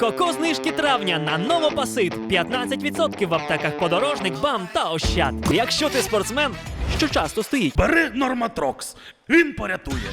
Коко знижки травня на новопасит 15% в аптеках подорожник, бам та ощад. Якщо ти спортсмен, що часто стоїть. Бери Норматрокс, він порятує.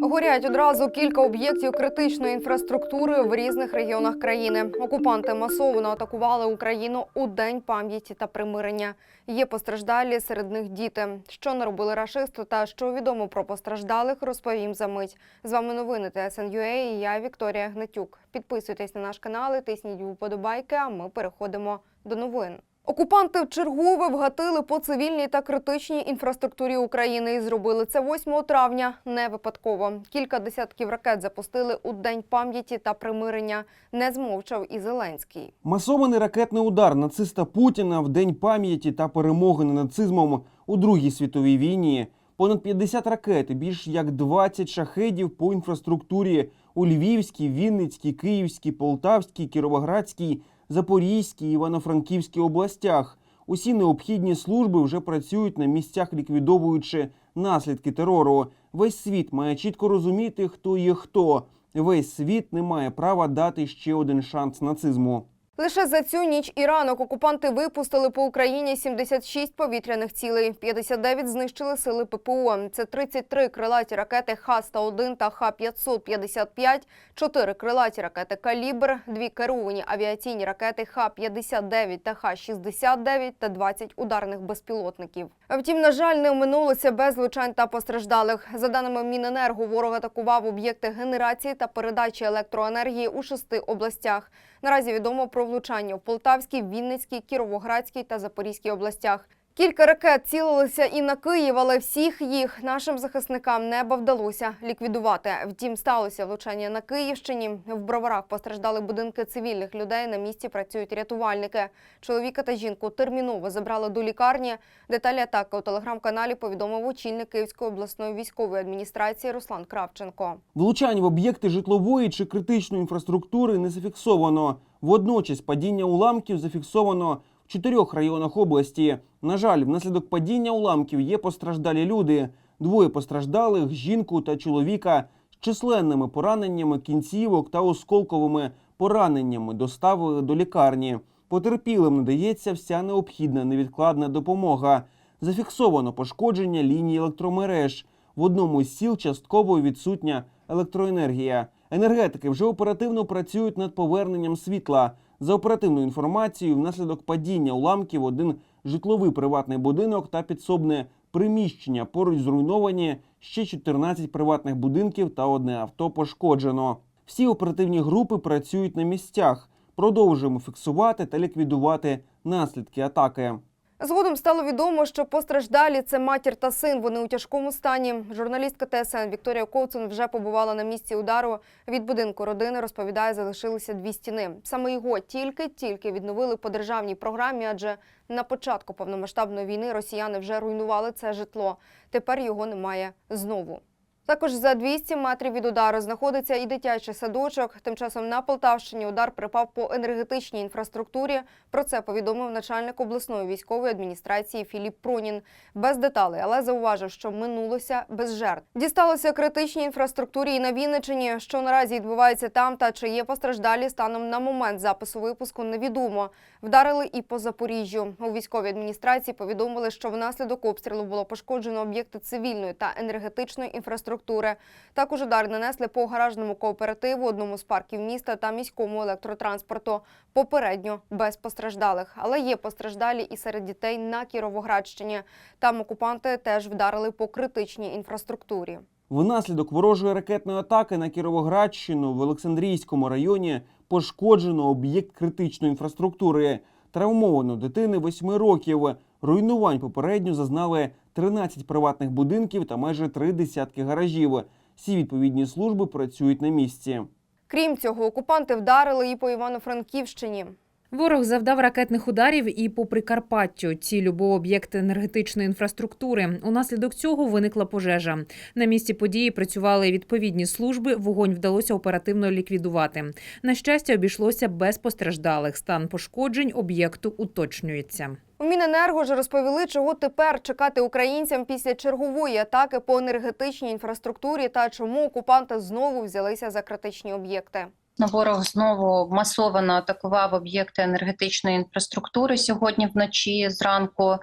Горять одразу кілька об'єктів критичної інфраструктури в різних регіонах країни. Окупанти масово атакували Україну у день пам'яті та примирення. Є постраждалі серед них діти. Що наробили рашисти та що відомо про постраждалих, розповім за мить. З вами новини ТСНЮА і я Вікторія Гнатюк. Підписуйтесь на наш канал, тисніть вподобайки. А ми переходимо до новин. Окупанти вчергове вгатили по цивільній та критичній інфраструктурі України і зробили це 8 травня не випадково. Кілька десятків ракет запустили у день пам'яті та примирення. Не змовчав і Зеленський. Масований ракетний удар нациста Путіна в день пам'яті та перемоги над нацизмом у Другій світовій війні. Понад 50 ракет більш як 20 шахедів по інфраструктурі у Львівській, Вінницькій, Київській, Полтавській, Кіровоградській, Запорізькій, Івано-Франківській областях. Усі необхідні служби вже працюють на місцях, ліквідовуючи наслідки терору. Весь світ має чітко розуміти, хто є хто. Весь світ не має права дати ще один шанс нацизму. Лише за цю ніч і ранок окупанти випустили по Україні 76 повітряних цілей. 59 знищили сили ППО. Це 33 крилаті ракети Х-101 та Х-555, 4 крилаті ракети «Калібр», 2 керовані авіаційні ракети Х-59 та Х-69 та 20 ударних безпілотників. Втім, на жаль, не оминулося без влучань та постраждалих. За даними Міненерго, ворог атакував об'єкти генерації та передачі електроенергії у шести областях. Наразі відомо про влучання в Полтавській, Вінницькій, Кіровоградській та Запорізькій областях. Кілька ракет цілилися і на Київ, але всіх їх нашим захисникам неба вдалося ліквідувати. Втім, сталося влучання на Київщині. В броварах постраждали будинки цивільних людей. На місці працюють рятувальники. Чоловіка та жінку терміново забрали до лікарні. Деталі атаки у телеграм-каналі повідомив очільник Київської обласної військової адміністрації Руслан Кравченко. Влучань в об'єкти житлової чи критичної інфраструктури не зафіксовано. Водночас падіння уламків зафіксовано в чотирьох районах області. На жаль, внаслідок падіння уламків є постраждалі люди. Двоє постраждалих жінку та чоловіка з численними пораненнями кінцівок та осколковими пораненнями доставили до лікарні. Потерпілим надається вся необхідна невідкладна допомога. Зафіксовано пошкодження лінії електромереж. В одному з сіл частково відсутня електроенергія. Енергетики вже оперативно працюють над поверненням світла. За оперативною інформацією, внаслідок падіння уламків один житловий приватний будинок та підсобне приміщення поруч зруйновані ще 14 приватних будинків та одне авто пошкоджено. Всі оперативні групи працюють на місцях. Продовжуємо фіксувати та ліквідувати наслідки атаки. Згодом стало відомо, що постраждалі це матір та син. Вони у тяжкому стані. Журналістка ТСН Вікторія Ковцун вже побувала на місці удару. Від будинку родини розповідає, залишилися дві стіни. Саме його тільки-тільки відновили по державній програмі, адже на початку повномасштабної війни росіяни вже руйнували це житло. Тепер його немає знову. Також за 200 метрів від удару знаходиться і дитячий садочок. Тим часом на Полтавщині удар припав по енергетичній інфраструктурі. Про це повідомив начальник обласної військової адміністрації Філіп Пронін. Без деталей, але зауважив, що минулося без жертв. Дісталося критичній інфраструктурі і на Вінничині. Що наразі відбувається там та чи є постраждалі станом на момент запису випуску, невідомо. Вдарили і по Запоріжжю. У військовій адміністрації повідомили, що внаслідок обстрілу було пошкоджено об'єкти цивільної та енергетичної інфраструктури. Також удар нанесли по гаражному кооперативу, одному з парків міста та міському електротранспорту. Попередньо без постраждалих, але є постраждалі і серед дітей на Кіровоградщині. Там окупанти теж вдарили по критичній інфраструктурі. Внаслідок ворожої ракетної атаки на Кіровоградщину в Олександрійському районі пошкоджено об'єкт критичної інфраструктури. Травмовано дитини 8 років. Руйнувань попередньо зазнали 13 приватних будинків та майже три десятки гаражів. Всі відповідні служби працюють на місці. Крім цього, окупанти вдарили і по Івано-Франківщині. Ворог завдав ракетних ударів і по Прикарпаттю. Ціллю був об'єкт енергетичної інфраструктури. Унаслідок цього виникла пожежа. На місці події працювали відповідні служби. Вогонь вдалося оперативно ліквідувати. На щастя, обійшлося без постраждалих. Стан пошкоджень об'єкту уточнюється. У Міненерго ж розповіли, чого тепер чекати українцям після чергової атаки по енергетичній інфраструктурі та чому окупанти знову взялися за критичні об'єкти. Ворог знову масово атакував об'єкти енергетичної інфраструктури сьогодні вночі зранку.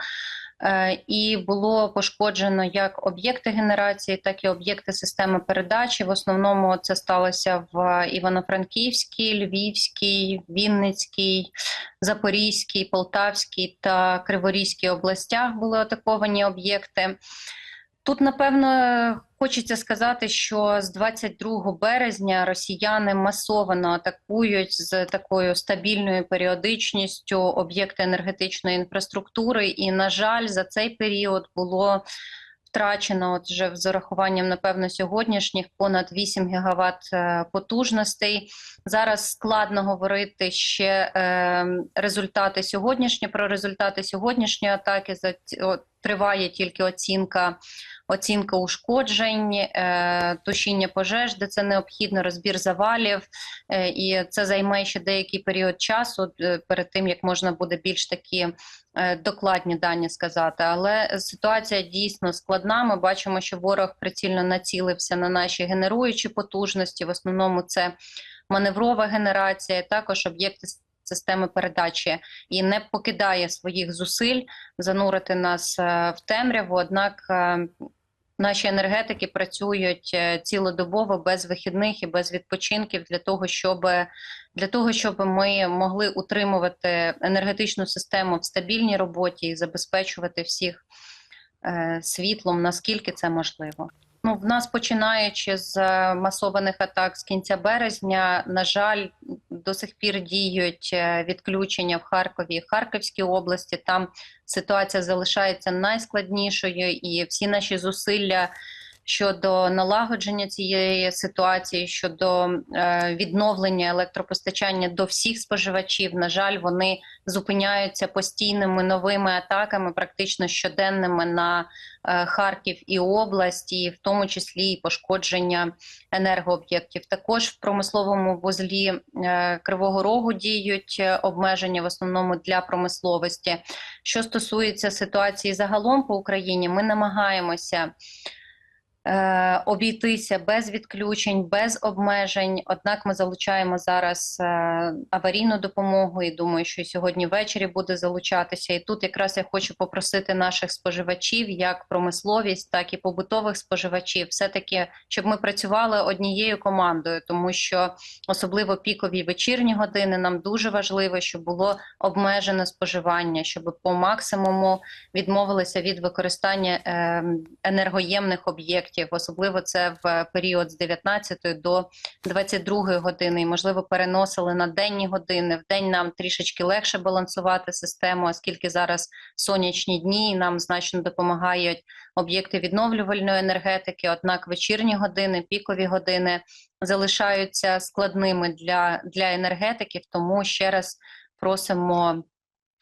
Е, І було пошкоджено як об'єкти генерації, так і об'єкти системи передачі. В основному це сталося в Івано-Франківській, Львівській, Вінницькій, Запорізькій, Полтавській та Криворізькій областях були атаковані об'єкти. Тут, напевно, хочеться сказати, що з 22 березня росіяни масово атакують з такою стабільною періодичністю об'єкти енергетичної інфраструктури. І, на жаль, за цей період було втрачено, от вже з урахуванням, напевно, сьогоднішніх понад 8 гігават е, потужностей. Зараз складно говорити ще е, результати сьогоднішні про результати сьогоднішньої атаки. Триває тільки оцінка оцінка ушкоджень, е, тушіння пожеж, де це необхідно, розбір завалів, е, і це займе ще деякий період часу е, перед тим, як можна буде більш такі докладні дані сказати. Але ситуація дійсно складна. Ми бачимо, що ворог прицільно націлився на наші генеруючі потужності. В основному це маневрова генерація, також об'єкти системи передачі і не покидає своїх зусиль занурити нас в темряву. Однак наші енергетики працюють е, цілодобово без вихідних і без відпочинків для того, щоб для того, щоб ми могли утримувати енергетичну систему в стабільній роботі і забезпечувати всіх е, світлом, наскільки це можливо. Ну, в нас починаючи з е, масованих атак з кінця березня, на жаль, до сих пір діють е, відключення в Харкові і Харківській області. Там ситуація залишається найскладнішою, і всі наші зусилля щодо налагодження цієї ситуації, щодо е, відновлення електропостачання до всіх споживачів, на жаль, вони зупиняються постійними новими атаками, практично щоденними на е, Харків і область, і в тому числі і пошкодження енергооб'єктів. Також в промисловому вузлі е, Кривого Рогу діють обмеження в основному для промисловості. Що стосується ситуації загалом по Україні, ми намагаємося. Е, Обійтися без відключень, без обмежень. Однак ми залучаємо зараз е, аварійну допомогу, і думаю, що сьогодні ввечері буде залучатися. І тут якраз я хочу попросити наших споживачів, як промисловість, так і побутових споживачів, все таки, щоб ми працювали однією командою, тому що особливо пікові вечірні години нам дуже важливо, щоб було обмежене споживання, щоб по максимуму відмовилися від використання е, енергоємних об'єктів, особливо це в період з 19 до 22 години, і можливо переносили на денні години. В день нам трішечки легше балансувати систему, оскільки зараз сонячні дні і нам значно допомагають об'єкти відновлювальної енергетики. Однак вечірні години, пікові години залишаються складними для, для енергетиків. Тому ще раз просимо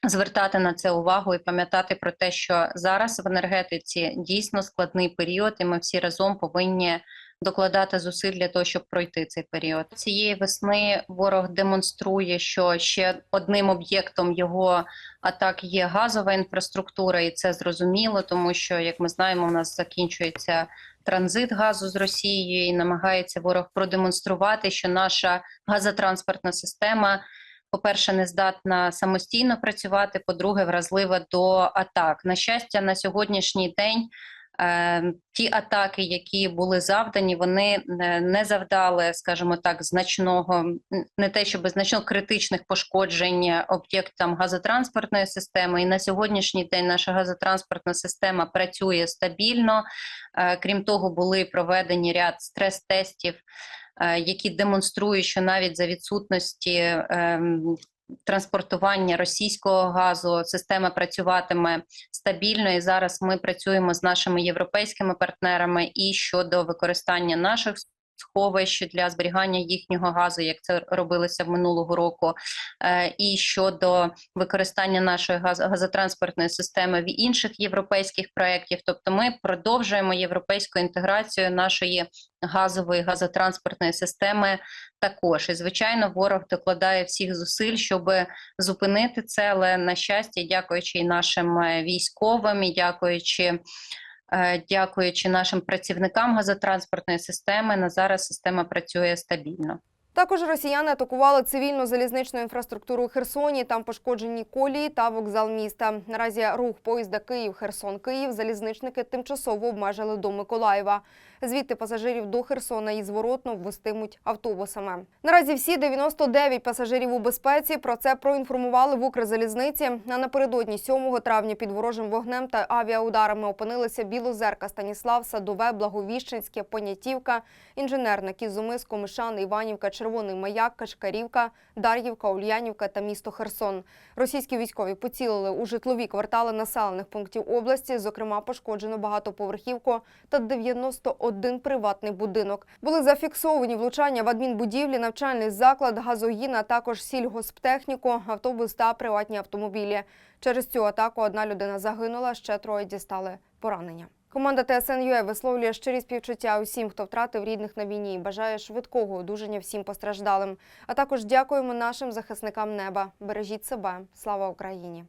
звертати на це увагу і пам'ятати про те, що зараз в енергетиці дійсно складний період, і ми всі разом повинні докладати зусиль для того, щоб пройти цей період. Цієї весни ворог демонструє, що ще одним об'єктом його атак є газова інфраструктура, і це зрозуміло, тому що, як ми знаємо, у нас закінчується транзит газу з Росією, і намагається ворог продемонструвати, що наша газотранспортна система по-перше, не здатна самостійно працювати, по-друге, вразлива до атак. На щастя, на сьогоднішній день е, ті атаки, які були завдані, вони не, не завдали, скажімо так, значного, не те, щоб значно критичних пошкоджень об'єктам газотранспортної системи. І на сьогоднішній день наша газотранспортна система працює стабільно. Е, крім того, були проведені ряд стрес-тестів е, які демонструють, що навіть за відсутності ем, транспортування російського газу система працюватиме стабільно. І зараз ми працюємо з нашими європейськими партнерами і щодо використання наших сховищ для зберігання їхнього газу, як це робилося минулого року, е, і щодо використання нашої газ- газотранспортної системи в інших європейських проєктів. Тобто, ми продовжуємо європейську інтеграцію нашої газової газотранспортної системи також. І звичайно, ворог докладає всіх зусиль, щоб зупинити це. Але на щастя, дякуючи і нашим е, військовим, і дякуючи. Е, Дякуючи нашим працівникам газотранспортної системи, на зараз система працює стабільно. Також росіяни атакували цивільну залізничну інфраструктуру у Херсоні. Там пошкоджені колії та вокзал міста. Наразі рух поїзда Київ Херсон Київ залізничники тимчасово обмежили до Миколаєва. Звідти пасажирів до Херсона і зворотно ввестимуть автобусами. Наразі всі 99 пасажирів у безпеці. Про це проінформували в Укрзалізниці. А напередодні 7 травня під ворожим вогнем та авіаударами опинилися Білозерка, Станіслав, Садове, Благовіщенське, Понятівка, Інженерна, Кізумис, Комишан, Іванівка, Червоний Маяк, Кашкарівка, Дар'ївка, Ульянівка та місто Херсон. Російські військові поцілили у житлові квартали населених пунктів області. Зокрема, пошкоджено багатоповерхівку та 91 приватний будинок. Були зафіксовані влучання в адмінбудівлі, навчальний заклад, газогін, а також сільгосптехніку, автобус та приватні автомобілі. Через цю атаку одна людина загинула, ще троє дістали поранення. Команда ТСН.ЮЕ висловлює щирі співчуття усім, хто втратив рідних на війні, і бажає швидкого одужання всім постраждалим. А також дякуємо нашим захисникам неба. Бережіть себе. Слава Україні!